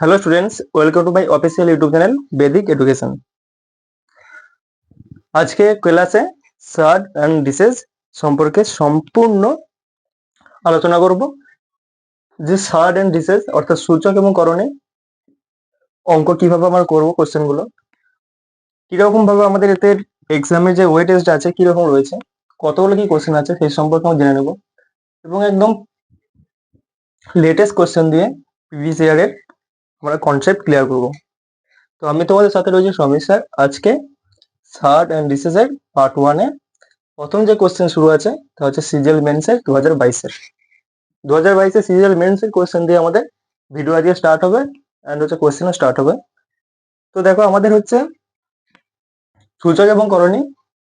Hello students welcome to my official YouTube channel Vedic education আজকে ক্লাসে সার্ড and dishes সম্পর্কে সম্পূর্ণ আলোচনা করব। যে সার্ড অ্যান্ড ডিসেস অর্থাৎ সূচক এবং করণে অঙ্ক কীভাবে আমরা করব কোশ্চেনগুলো কীরকম ভাবে আমাদের এতে এক্সামের যে ওয়েটেজ আছে কীরকম রয়েছে, কতগুলো কি কোশ্চেন আছে সেই সম্পর্কে আমরা জেনে নেব। এবং একদম লেটেস্ট কোশ্চেন দিয়ে প্রিভিয়াস ইয়ারের আমরা কনসেপ্ট ক্লিয়ার করব। তো আমি তোমাদের সাথে রয়েছি সমীর স্যার। আজকে থার্ড অ্যান্ড ডিসেসের পার্ট ওয়ানে প্রথম যে কোশ্চেন শুরু আছে, তা হচ্ছে সিজিএল মেন্সের দু হাজার বাইশের দু হাজার বাইশের সিজিএল মেন্সের কোশ্চেন দিয়ে আমাদের ভিডিও আজকে স্টার্ট হবে অ্যান্ড হচ্ছে কোশ্চেনও স্টার্ট হবে। তো দেখো, আমাদের হচ্ছে সূচক এবং করণী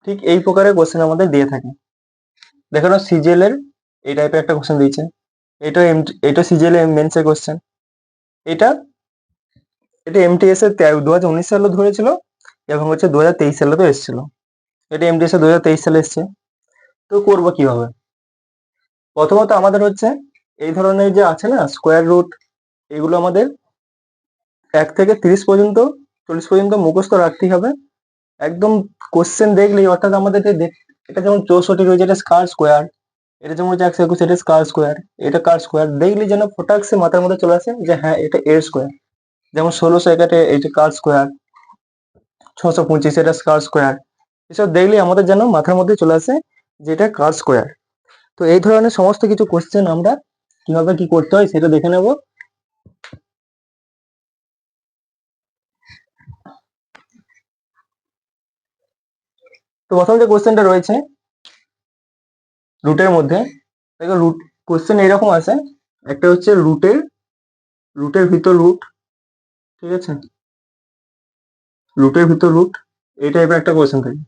ঠিক এই প্রকারের কোশ্চেন আমাদের দিয়ে থাকে। দেখো না সিজিএল এর এই টাইপের একটা কোশ্চেন দিয়েছে। এটা এটা সিজিএল এর মেন্সের কোশ্চেন এটা এটা এমটিএস এর দু হাজার উনিশ সালে ধরেছিল এবং হচ্ছে দু হাজার তেইশ সালেও এসেছিল। এটা এমটিএস এর দু হাজার তেইশ সালে এসছে। তো করব কীভাবে? প্রথমত আমাদের হচ্ছে এই ধরনের যে আছে না স্কোয়ার রুট এগুলো আমাদের এক থেকে তিরিশ পর্যন্ত, চল্লিশ পর্যন্ত মুখস্থ রাখতেই হবে। একদম কোশ্চেন দেখলেই, অর্থাৎ আমাদের এটা যেমন চৌষট্টি রয়েছে, এটা স্কার স্কোয়ার এটা যেমন হচ্ছে একশো একুশ, এটা স্কার স্কোয়ার এটা কার স্কোয়ার দেখলি যেন ফটাকসে মাথার মধ্যে চলে আসে যে হ্যাঁ এটা এর স্কোয়ার যেমন ষোলোশো একাটে এইটা কার স্কোয়ার ছশো পঁচিশ, এটা স্কার স্কোয়ার এসব দেখলে আমাদের যেন মাথার মধ্যে চলে আসে যে এটা কার স্কোয়ার তো এই ধরনের সমস্ত কিছু কোশ্চেন আমরা কীভাবে কি করতে হয় সেটা দেখে নেব। তো প্রথম যে কোশ্চেনটা রয়েছে রুটের মধ্যে, দেখো রুট কোশ্চেন এরকম আছে। একটা হচ্ছে রুটের রুটের ভিতর রুট ঠিক আছে? রুটের ভিতর রুট এই টাইপের একটা কোশ্চেন থাকে।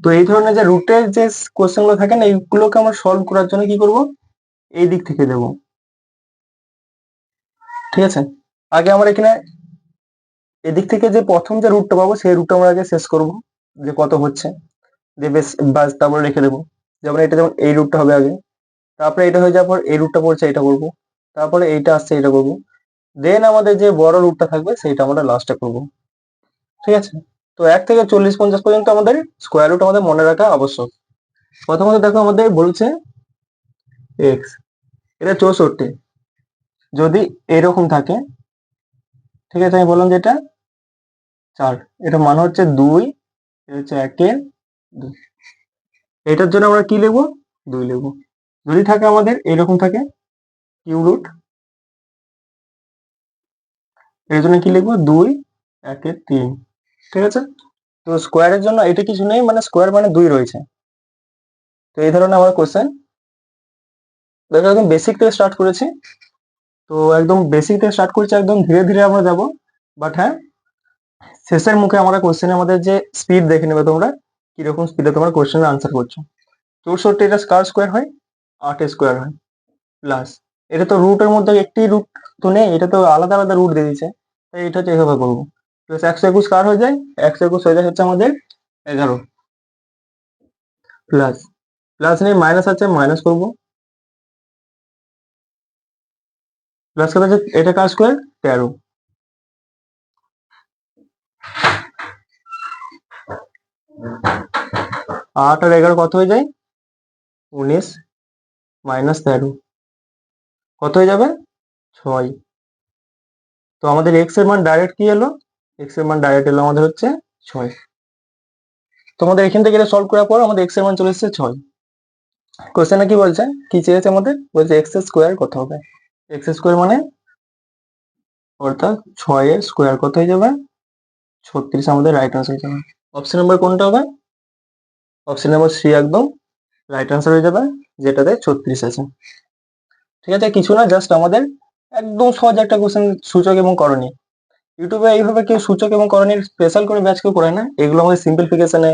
তো এই ধরনের যে রুটের যে কোশ্চেনগুলো থাকে না, এইগুলোকে আমরা সলভ করার জন্য কি করব? এই দিক থেকে দেব। ঠিক আছে? আগে আমরা এখানে এদিক থেকে যে প্রথম যে রুটটা পাবো, সেই রুটটা আমরা আগে শেষ করব, যে কত হচ্ছে। যে বেশ, বাস, তারপরে রেখে দেবো। যেমন এটা যেমন এই রুটটা হবে আগে। তারপরে এটা হয়ে যাওয়ার পর এই রুটটা পড়ছে, এটা করব। তারপরে এইটা আসছে এটা করব। দেন আমাদের যে বড় রুটটা থাকবে, সেইটা আমরা লাস্টে করব। ঠিক আছে? তো এক থেকে চল্লিশ পঞ্চাশ পর্যন্ত আমাদের স্কোয়ার রুট আমাদের মনে রাখা আবশ্যক। প্রথমত দেখো আমাদের বলছে এক্স এটা চৌষট্টি। যদি এরকম থাকে, ঠিক আছে, আমি বললাম যে এটা চার। এটা মান হচ্ছে দুই হচ্ছে একের দুই। এটার জন্য আমরা কি লিখব? দুই লিখব। যদি থাকে আমাদের, এরকম থাকে কিউ রুট এর জন্য কি লিখব? দুই, একে তিন। ঠিক আছে? তো স্কোয়ারের জন্য এটা কিছু নেই মানে স্কোয়ার মানে দুই রয়েছে। তো এই ধরনের আমার কোশ্চেন একদম বেসিক থেকে স্টার্ট করেছি। তো একদম বেসিক থেকে স্টার্ট করছি, একদম ধীরে ধীরে আমরা যাব। বাট হ্যাঁ শেষের মুখে আমরা কোশ্চেনে আমাদের যে স্পিড দেখে নেবে তোমরা, কীরকম স্পিডে তোমরা কোশ্চেনের আনসার করছ। চৌষট্টি এটা স্কোয়ার হয়, আট স্কোয়ার হয়। প্লাস এটা তো রুটের মধ্যে একটি রুট তো নেই, এটা তো আলাদা আলাদা রুট দিয়ে দিয়েছে। তাই এটা হচ্ছে এভাবে করব প্লাস একশো একুশ কার হয়ে যায়? একশো একুশ হয়ে যায় হচ্ছে আমাদের এগারো। প্লাস প্লাস নেই মাইনাস আছে মাইনাস করব। প্লাস কত আছে এটা কার স্কোয়ার তেরো। আট আর এগারো কত হয়ে যায়? উনিশ। মাইনাস তেরো। কত হয়ে যাবে? ছয়। তো আমাদের এক্সের মান ডাইরেক্ট কি এলো? এক্সের মান ডাইরেক্ট এলো আমাদের হচ্ছে ছয়। তোমাদের এখান থেকে সলভ করার পর আমাদের এক্সের মান চলে এসেছে ছয়। কোশ্চেনে কি বলছে? কি চেয়েছে আমাদের? বলছে এক্স স্কোয়ার কত হবে? এক্স স্কোয়ার মানে অর্থাৎ ছয়ের স্কোয়ার কত হয়ে যাবে? ছত্রিশ আমাদের রাইট আনসার হয়ে যাবে। অপশন নাম্বার কোনটা হবে? অপশন নাম্বার সি একদম রাইট আনসার হয়ে যাবে, যেটাতে ছত্রিশ আছে। ঠিক আছে? কিছু না জাস্ট আমাদের একদম সহজ একটা কোশ্চেন সূচক এবং করণী। ইউটিউবে এইভাবে কেউ সূচক এবং করণীর স্পেশাল করে ব্যাচ কেউ করে না। এগুলো আমাদের সিম্পলিফিকেশনে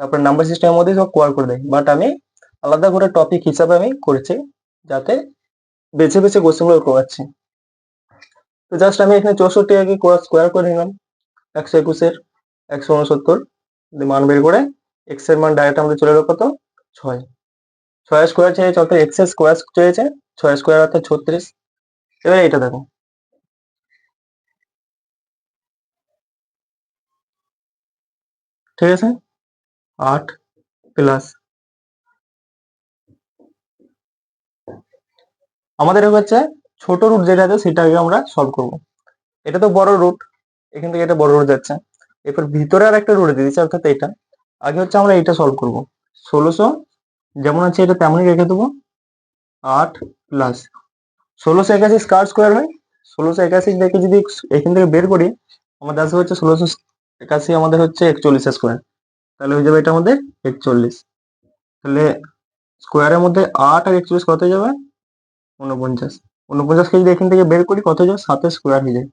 তারপর নাম্বার সিস্টেমের মধ্যে সব কভার করে দেয়। বাট আমি আলাদা করে টপিক হিসাবে আমি করেছি, যাতে বেছে বেছে কোশ্চেনগুলো করাচ্ছি। তো জাস্ট আমি এখানে চৌষট্টি আগে স্কোয়ার করে নিলাম। একশো একুশের একশো উনসত্তর মান বের করে এক্সের মান ডাইরেক্ট আমাদের চলে এলো কত? ছয়। ছয় স্কোয়ার চেয়েছে অর্থাৎ এক্সের স্কোয়ার চেয়েছে ছয় স্কোয়ার অর্থাৎ ছত্রিশ। এবার এটা দেখো। ঠিক আছে? আট প্লাস আমাদের হচ্ছে ছোট রুট যেটা আছে, সেটাকে আমরা সলভ করব। এটা তো বড় রুট এখান থেকে এটা বড় রুট যাচ্ছে। এরপর ভিতরে আর একটা রুট দিয়ে দিচ্ছে, অর্থাৎ এটা আগে হচ্ছে আমরা এটা সলভ করব। ষোলোশো, যেমন আছে এটা তেমনই রেখে দেবো। আট প্লাস ষোলোশো একাশি স্কার স্কোয়ার হয়। ষোলোশো একাশি দেখে যদি এখান থেকে বের করি, আমাদের আসবে হচ্ছে ষোলোশো একাশি, আমাদের হচ্ছে একচল্লিশ স্কোয়ার তাহলে হয়ে যাবে এটা আমাদের একচল্লিশ। তাহলে স্কোয়ারের মধ্যে আট আর একচল্লিশ কত যাবে? উনপঞ্চাশ উনপঞ্চাশকে যদি এখান থেকে বের করি, কত যাবে? সাতের স্কোয়ার হয়ে যায়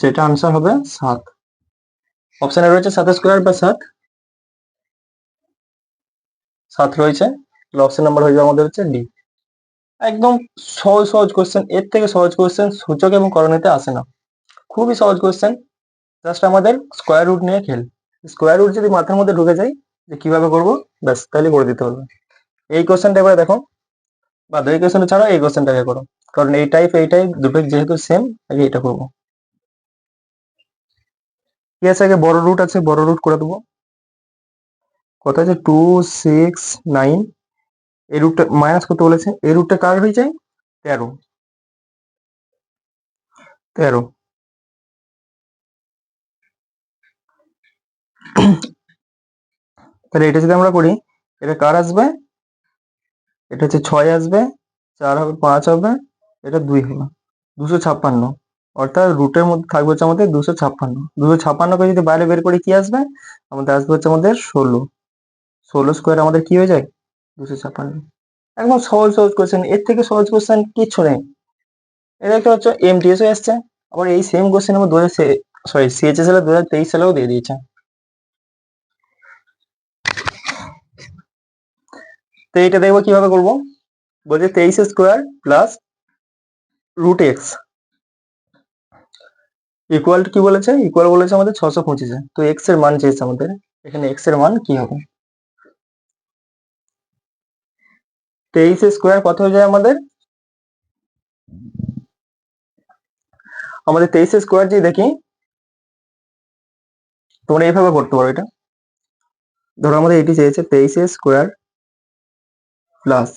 যেটা আনসার হবে সাত। অপশনে রয়েছে সাতের স্কোয়ার বা সাত। সাত রয়েছে। অপশন নাম্বার হয়ে যাবে আমাদের হচ্ছে ডি একদম সহজ সহজ কোশ্চেন এর থেকে সহজ কোশ্চেন সূচক এবং করণীতে আসে না। খুবই সহজ কোশ্চেন জাস্ট আমাদের স্কোয়ার রুট নিয়ে খেল। স্কোয়ার রুট যদি মাথার মধ্যে ঢুকে যায়, যে কীভাবে করব? ব্যাস তাহলে করে দিতে হবে। এই কোশ্চেনটা এবারে দেখো। বা দুই কোশ্চেন ছাড়া এই কোশ্চেনটাকে করো। কারণ এই টাইপ এই টাইপ দুটো যেহেতু সেম আগে এটা করব। কি আছে আগে? বড় রুট আছে, বড় রুট করে দেবো। কত আছে টু সিক্স নাইন এই রুটটা মাইনাস করতে বলেছে, এই রুটটা কার হয়ে যায়? তেরো। তেরো। তাহলে এটা যদি আমরা করি, এটা কার আসবে? এটা হচ্ছে ছয় আসবে, চার হবে, পাঁচ হবে, এটা দুই হবে দুশো ছাপ্পান্ন। অর্থাৎ রুটের মধ্যে থাকবে হচ্ছে আমাদের দুশো ছাপ্পান্ন। দুশো ছাপ্পান্নকে যদি বাইরে বের করি, কি আসবে? আমাদের আসবে হচ্ছে আমাদের ষোলো। ষোলো স্কোয়ার আমাদের কি হয়ে যায়? দুশো ছাপ্পান্ন একদম সহজ সহজ কোয়েশ্চেন এর থেকে সহজ কোয়েশ্চেন কিচ্ছু নেই। এটা একটা হচ্ছে এমটিএস হয়ে আসছে আবার এই সেম কোয়েশ্চেন আমার দু হাজার সরি সিএচএস এর দু হাজার তেইশ সালেও দিয়ে দিয়েছে। তো এইটা দেখব কীভাবে করব? বলছে তেইশ square plus root X equal কি বলেছে? ইকুয়াল বলেছে আমাদের ছশো পঁচিশে। তো এক্সের মান চেয়েছে আমাদের। এখানে এক্সের মান কি হবে? তেইশ স্কোয়ার কত হয়ে যায় আমাদের? আমাদের তেইশ স্কোয়ার যদি দেখি। তোমরা এইভাবে করতে পারো এটা। ধরো আমাদের এটি চেয়েছে তেইশ স্কোয়ার প্লাস।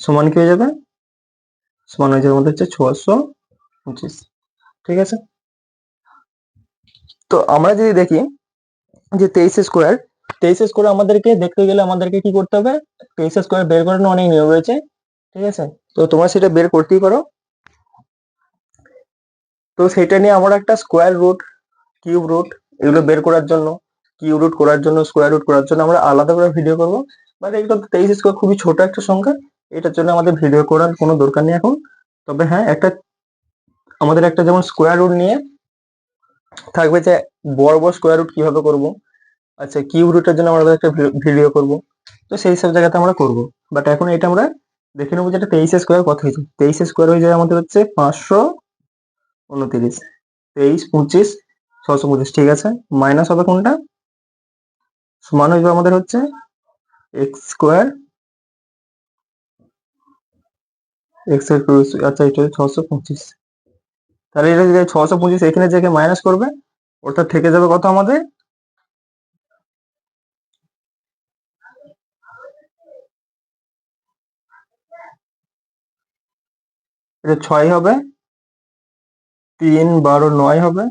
সমান কি হয়ে যাবে? সমান হয়ে যাবে আমাদের হচ্ছে ছশো পঁচিশ। ঠিক আছে? তো আমরা যদি দেখি যে তেইশ স্কোয়ার তেইশ স্কোয়ার আমাদেরকে দেখতে গেলে আমাদেরকে কি করতে হবে? তেইশ স্কোয়ার বের করানো অনেক নিয়ম রয়েছে, ঠিক আছে? তো তোমরা সেটা বের করতেই পারো। তো সেটা নিয়ে আমরা একটা স্কোয়ার রুট কিউব রুট এগুলো বের করার জন্য কিউব রুট করার জন্য স্কোয়ার রুট করার জন্য আমরা আলাদা করে ভিডিও করব। বাট এগুলো তেইশ স্কোয়ার খুবই ছোট একটা সংখ্যা, এটার জন্য আমাদের ভিডিও করার কোনো দরকার নেই এখন। তবে হ্যাঁ একটা, আমাদের একটা যেমন স্কোয়ার রুট নিয়ে থাকবে যে বড় স্কোয়ার রুট কীভাবে করব? আচ্ছা কিউব রুটের জন্য আমরা একটা ভিডিও করব। তো সেই সব জায়গাতে আমরা করব। বাট এখন এটা আমরা দেখে নেব যেটা তেইশ স্কোয়ার কত হয়েছে? তেইশ স্কোয়ার হয়ে যায় আমাদের হচ্ছে পাঁচশো উনত্রিশ। তেইশ, পঁচিশ, ছশো পঁচিশ, ঠিক আছে? মাইনাস হবে কোনটা? সমান হয়ে আমাদের হচ্ছে এক্স স্কোয়ার এক্স আচ্ছা এটা ছশো পঁচিশ। তাহলে এটা যদি ছশো পঁচিশ এখানে যে মাইনাস করবে ওটা থেকে যাবে কত আমাদের? এটা ছয় হবে, তিন বারো নয় হবে,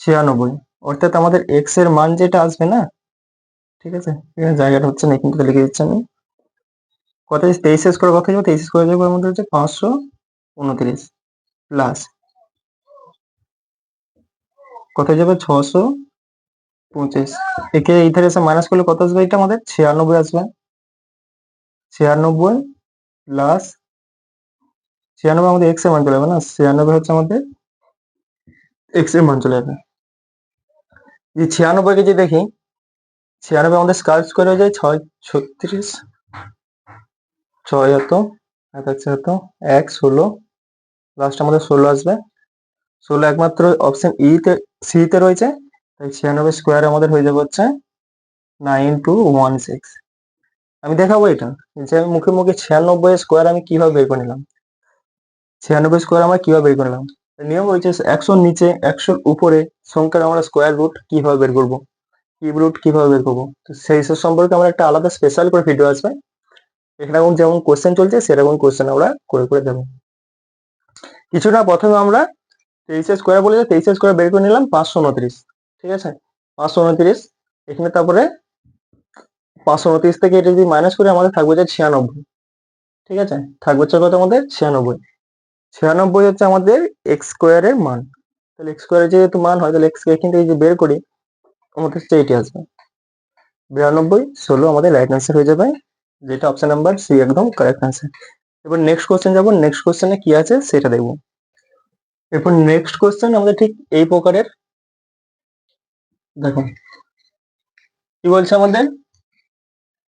ছিয়ানব্বই। অর্থাৎ আমাদের এক্সের মান যেটা আসবে না, ঠিক আছে? এখানে জায়গাটা হচ্ছে না, কিন্তু লিখে দিচ্ছি আমি। কত? তেইশ স্কোয়ার কথা যাবে তেইশ স্কোয়ার যাবে আমাদের হচ্ছে পাঁচশো উনত্রিশ। প্লাস কত যাবে? ছশো পঁচিশ। একে এই ধারে এসে মাইনাস করলে কত আসবে এটা আমাদের? ছিয়ানব্বই আসবে। ছিয়ানব্বই প্লাস ছিয়ানব্বই আমাদের এক্সের মান চলে যাবে না? ছিয়ানব্বই হচ্ছে আমাদের এক্সের মান চলে যাবে। যে ছিয়ানব্বই কে যদি দেখি, ছিয়ানব্বই আমাদের স্কার স্কোয়ার হয়ে যায় ছয়, ছত্রিশ, ছয় এত, এক এক, ষোলো লাস্ট আমাদের ষোলো আসবে। ষোলো একমাত্র অপশন ই তে সি তে রয়েছে। তাই ছিয়ানব্বই স্কোয়ার আমাদের হয়ে যাবে হচ্ছে নাইন টু ওয়ান সিক্স আমি দেখাবো এটা। যে আমি মুখে মুখে ছিয়ানব্বই স্কোয়ার আমি কীভাবে বের করে নিলাম? ছিয়ানব্বই স্কোয়ার আমরা কীভাবে বের করলাম নিয়ম হয়েছে একশোর নিচে, একশোর উপরে সংখ্যার আমরা স্কোয়ার রুট কীভাবে বের করব? কিউব রুট কীভাবে বের করব? তো সেই সব সম্পর্কে আমরা একটা আলাদা স্পেশাল করে ভিডিও আসবে। এখন যেমন কোশ্চেন চলছে, সেরকম কোশ্চেন আমরা করে করে দেবো। কিছু না, প্রথমে আমরা তেইশে স্কোয়ার বলে তেইশে স্কোয়ার বের করে নিলাম পাঁচশো উনত্রিশ, ঠিক আছে? পাঁচশো উনত্রিশ, এখানে তারপরে পাঁচশো উনত্রিশ থেকে এটা যদি মাইনাস করে, আমাদের থাকবে যে ছিয়ানব্বই, ঠিক আছে? থাকবে হচ্ছে কত আমাদের? ছিয়ানব্বই ছিয়ানব্বই হচ্ছে আমাদের এক্স স্কোয়ারের মান, তাহলে এক্স স্কোয়ারের যেহেতু মান হয়, তাহলে এক্স এখান থেকে যদি বের করি, আমাদের হচ্ছে এটি আসবে, বিরানব্বই ষোলো আমাদের রাইট অ্যান্সার হয়ে যাবে, যেটা অপশন নাম্বার সি একদম কারেক্ট অ্যান্সার এবার নেক্সট কোশ্চেন যাব। নেক্সট কোশ্চেনে কি আছে সেটা দেখব। এরপর নেক্সট কোশ্চেন আমাদের ঠিক এই প্রকারের। দেখো, কি বলছে আমাদের?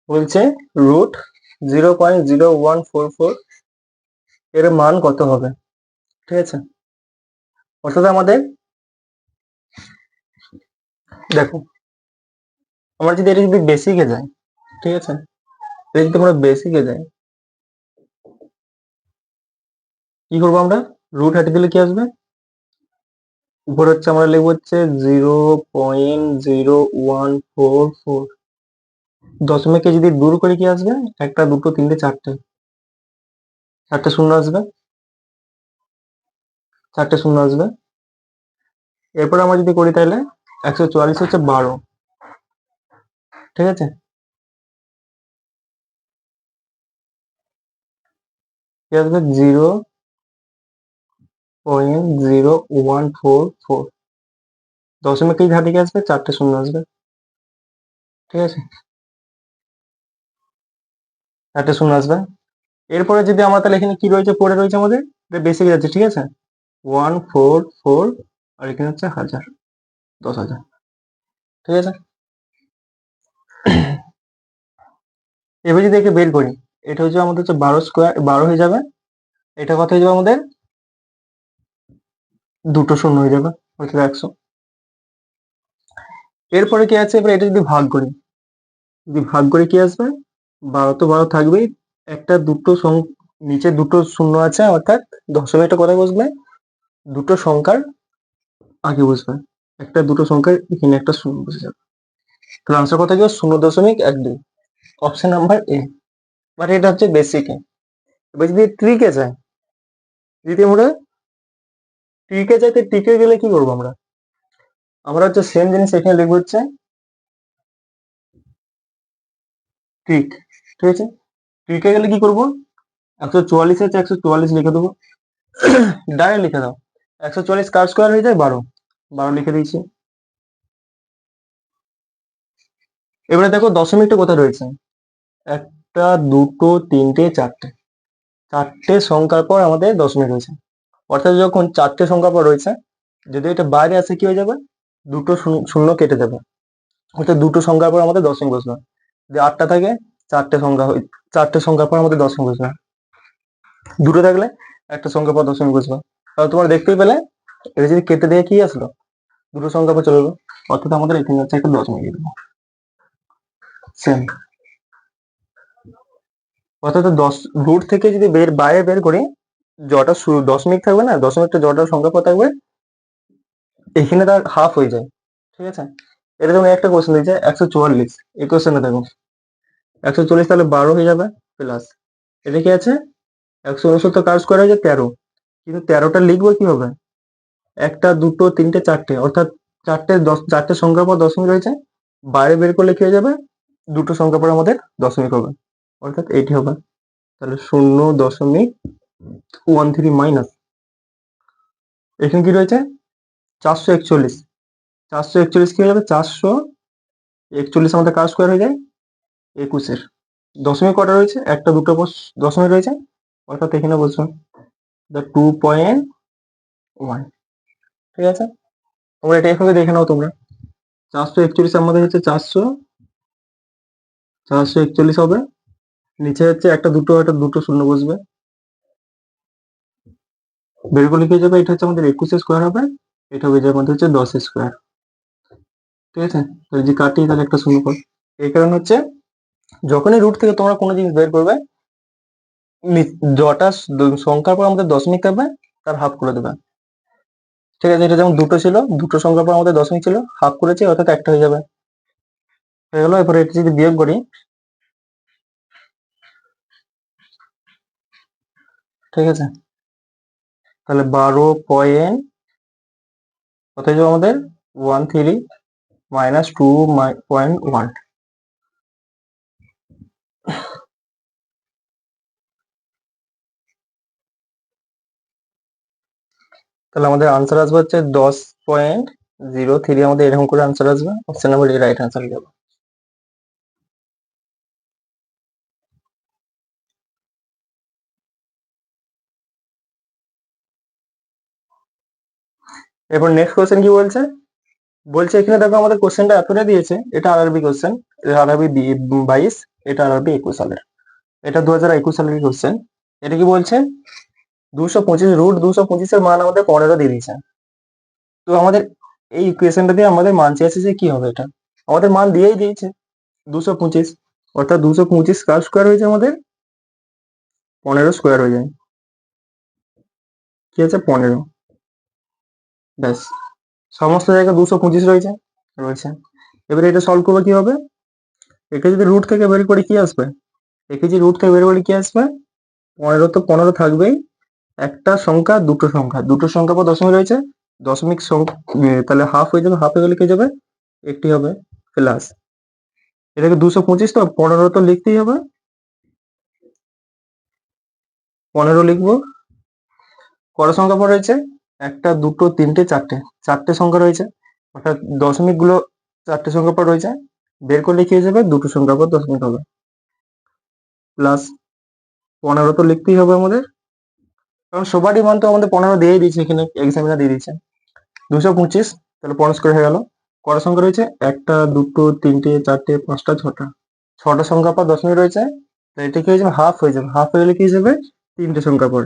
বলছে root zero point zero one four four এর মান কত হবে? ঠিক আছে? অর্থাৎ আমাদের, দেখো, আমরা যদি এটা যদি বেসিকে যাই, ঠিক আছে? এটা যদি আমরা বেসিকে যাই কি করব আমরা? রুট হাঁটি দিলে কি আসবে? উপরে হচ্ছে আমরা লিখব হচ্ছে zero point zero one four four দশমিকে যদি দূর করে কি আসবে? একটা, দুটো, তিনটে, চারটে। চারটে শূন্য আসবে। চারটে শূন্য আসবে। এরপর আমরা যদি করি তাহলে একশো চুয়াল্লিশ হচ্ছে বারো। ঠিক আছে? কি আসবে? Zero point zero one four four দশমিক এই ধারে আসবে? চারটে শূন্য আসবে। ঠিক আছে? চারটে শূন্য আসবে। এরপরে যদি আমরা তাহলে এখানে কি রয়েছে? পড়ে রয়েছে আমাদের। বেসিক যাচ্ছে, ঠিক আছে? ওয়ান ফোর ফোর আর এখানে হচ্ছে হাজার, দশ হাজার। ঠিক আছে? এবার যদি একে বের করি, এটা হচ্ছে আমাদের হচ্ছে বারো স্কোয়ার বারো হয়ে যাবে। এটা কত হয়ে যাবে আমাদের? দুটো শূন্য হয়ে যাবে অর্থাৎ একশো। এরপরে কি আছে? এবার এটা যদি ভাগ করি, যদি ভাগ করে কি আসবে? বারো তো বারো থাকবেই। একটা দুটো নিচে দুটো শূন্য আছে, অর্থাৎ দশমে একটা কোথায় বসবে? দুটো সংখ্যার আগে বসবে। একটা দুটো সংখ্যার এখানে একটা শূন্য বসে যাবে। তাহলে আনসার কত যাবে শূন্য দশমিক এক দুই। অপশন নাম্বার এ বাট এটা হচ্ছে বেসিকে এবার যদি ট্রিকে যায় যদি আমরা ট্রিকে যাই তো ট্রিকে গেলে কি করব আমরা? আমরা হচ্ছে সেম জিনিস এখানে লিখব হচ্ছে ট্রিক ঠিক আছে? ট্রিকে গেলে কি করব? একশো চুয়াল্লিশ আছে একশো চুয়াল্লিশ লিখে দেবো। ডাইরেক্ট লিখে দাও। একশো চুয়াল্লিশ কার স্কোয়ার হয়ে যায়? বারো। বারো লিখে দিয়েছি। এবারে দেখো দশমিকটা কোথায় রয়েছে? একটা, দুটো, তিনটে, চারটে। চারটে সংখ্যার পর আমাদের দশমিক রয়েছে। অর্থাৎ যখন চারটে সংখ্যা পর রয়েছে, যদি এটা বাইরে আসে কি হয়ে যাবে? দুটো শূন্য- কেটে দেবে। অর্থাৎ দুটো সংখ্যার পর আমাদের দশমিক বসবে। যদি আটটা থাকে, চারটে সংখ্যা চারটে সংখ্যার পর আমাদের দশমিক বসবে। দুটো থাকলে একটা সংখ্যার পর দশমিক বসবে। তাহলে তোমরা দেখতেই পেলে, এটা যদি কেটে দিয়ে কি আসলো? দুটো সংখ্যার পর চলে গেলো অর্থাৎ আমাদের এখানে হচ্ছে একটা দশমিক দেবো। সেম অর্থাৎ দশ রুট থেকে যদি বের, বাইরে বের করি যটা শু- দশমিক থাকবে না? দশমিকটা জটার সংখ্যা পর থাকবে? এখানে তার হাফ হয়ে যায়, ঠিক আছে? এটা যেমন একটা কোশ্চেন দিয়েছে, একশো চুয়াল্লিশ। এই কোশ্চেনে দেখো। একশো চল্লিশ তাহলে বারো হয়ে যাবে প্লাস এটা কি আছে? একশো উনসত্তর কাজ করা হয়েছে? তেরো। কিন্তু তেরোটা লিখব কি হবে একটা, দুটো, তিনটে, চারটে। অর্থাৎ চারটে, দশ, চারটে সংখ্যার পর দশমিক রয়েছে বাইরে বের করলে কি হয়ে যাবে? দুটো সংখ্যা পর আমাদের দশমিক হবে। অর্থাৎ এইটি হবে। তাহলে শূন্য দশমিক ওয়ান থ্রি মাইনাস এখানে কি রয়েছে? চারশো একচল্লিশ। চারশো একচল্লিশ কি হয়ে যাবে? চারশো একচল্লিশ আমাদের কাজ স্কোয়ার হয়ে যায়? একুশের। দশমিক কটা রয়েছে? একটা, দুটো দশমিক রয়েছে? অর্থাৎ এখানে বলছো দ্য টু পয়েন্ট ওয়ান ঠিক আছে? তোমরা এটা এভাবে দেখে নাও তোমরা। চারশো একচল্লিশ আমাদের হচ্ছে চারশো। চারশো একচল্লিশ হবে। নিচে হচ্ছে একটা, দুটো একটা, দুটো শূন্য বসবে। করে লিখে যাবে, এটা হচ্ছে আমাদের একুশে স্কোয়ার হবে, এটা হয়ে যাবে আমাদের হচ্ছে দশ স্কোয়ার ঠিক আছে? তো যদি কাটি তাহলে একটা শূন্য পর এই কারণ হচ্ছে, যখনই রুট থেকে তোমরা কোনো জিনিস বের করবে যটা সংখ্যার পর আমাদের দশমিক থাকবে, তার হাফ করে দেবে। ঠিক আছে? এটা যেমন দুটো ছিল, দুটো সংখ্যার পর আমাদের দশমিক ছিল হাফ করেছি, অর্থাৎ একটা হয়ে যাবে। হয়ে গেল, এরপরে এটা যদি বিয়োগ করি, ঠিক আছে? তাহলে বারো পয়েন্ট কত যাবে আমাদের? One three minus two point one তাহলে আমাদের আনসার আসবে হচ্ছে দশ পয়েন্ট জিরো থ্রি আমাদের এরকম করে আনসার আসবে। Option number A right answer হয়ে যাবে এরপর নেক্সট কোশ্চেন কি বলছে? বলছে এখানে দেখো আমাদের কোশ্চেনটা এতটা দিয়েছে, এটা আরআরবি কোশ্চেন আরআরবি বাইশ, এটা আরআরবি একুশ সালের। এটা দু হাজার একুশ সালের কোশ্চেন এটা কি বলছে? দুশো পঁচিশ রুট দুশো পঁচিশের মান আমাদের পনেরো দিয়ে দিয়েছে। তো আমাদের এই ইকুয়েশনটা দিয়ে আমাদের মান চেয়েছে যে কি হবে এটা? আমাদের মান দিয়েই দিয়েছে, দুশো পঁচিশ। অর্থাৎ দুশো পঁচিশ কার স্কোয়ার হয়েছে আমাদের? পনেরো স্কোয়ার হয়ে যায়। কি আছে? পনেরো। ব্যাস। সমস্ত জায়গায় দুশো পঁচিশ রয়েছে রয়েছে। এবারে এটা সলভ করবে কি হবে? একে যদি রুট থেকে বের করি, কি আসবে? একে যদি রুট থেকে বের করি, কি আসবে? পনেরো তো পনেরো থাকবেই। একটা সংখ্যা, দুটো সংখ্যা। দুটো সংখ্যা পর দশমিক রয়েছে। দশমিক তাহলে হাফ হয়ে যাবে। হাফ হয়ে গেলে কি যাবে? একটি হবে প্লাস এটাকে দুশো পঁচিশ তো, পনেরো তো লিখতেই হবে। পনেরো লিখব। কত সংখ্যা পর রয়েছে? একটা, দুটো, তিনটে, চারটে। চারটে সংখ্যা রয়েছে। অর্থাৎ দশমিকগুলো চারটে সংখ্যা পর রয়েছে। বের করলে কি হয়ে যাবে? দুটো সংখ্যা পর দশমিক হবে। প্লাস পনেরো তো লিখতেই হবে আমাদের। কারণ সবারই মান তো আমাদের পনেরো দিয়েই দিয়েছে এখানে এক্সামিনার দিয়ে দিয়েছে। দুশো পঁচিশ, তাহলে পনেরো করে হয়ে গেল। কটা সংখ্যা রয়েছে? একটা, দুটো, তিনটে, চারটে, পাঁচটা, ছটা। ছটা সংখ্যা পর দশমিক রয়েছে। এটা কি হয়ে যাবে? হাফ হয়ে যাবে। হাফ হয়ে গেলে কি হয়ে যাবে? তিনটে সংখ্যা পর।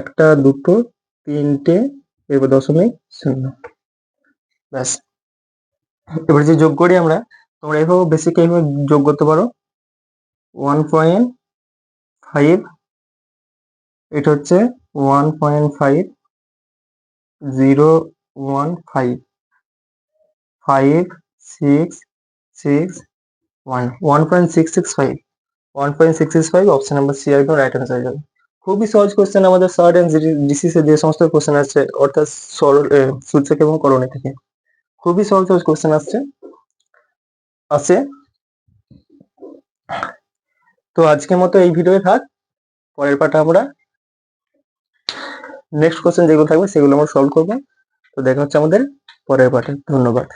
একটা, দুটো, তিনটে এবার দশমিক শূন্য। ব্যাস। এবার যে যোগ করি আমরা, তোমরা এইভাবে বেসিক এইভাবে যোগ করতে পারো। ওয়ান পয়েন্ট ফাইভ এটা হচ্ছে one point five zero one five five six six one one point six six five one point six six five option number C একদম রাইট হয়ে যাবে। খুবই সহজ কোশ্চেন আমাদের অ্যান্ড ডিসিসে যে সমস্ত কোশ্চেন আছে অর্থাৎ সরল সূচক এবং করণে থেকে। খুবই সহজ সহজ কোশ্চেন আসছে। আছে তো আজকের মতো এই ভিডিওয়ে থাক। পরের পাঠে আমরা নেক্সট কোশ্চেন যেগুলো থাকবে সেগুলো আমরা সলভ করব। তো দেখা হচ্ছে আমাদের পরের পাঠে ধন্যবাদ।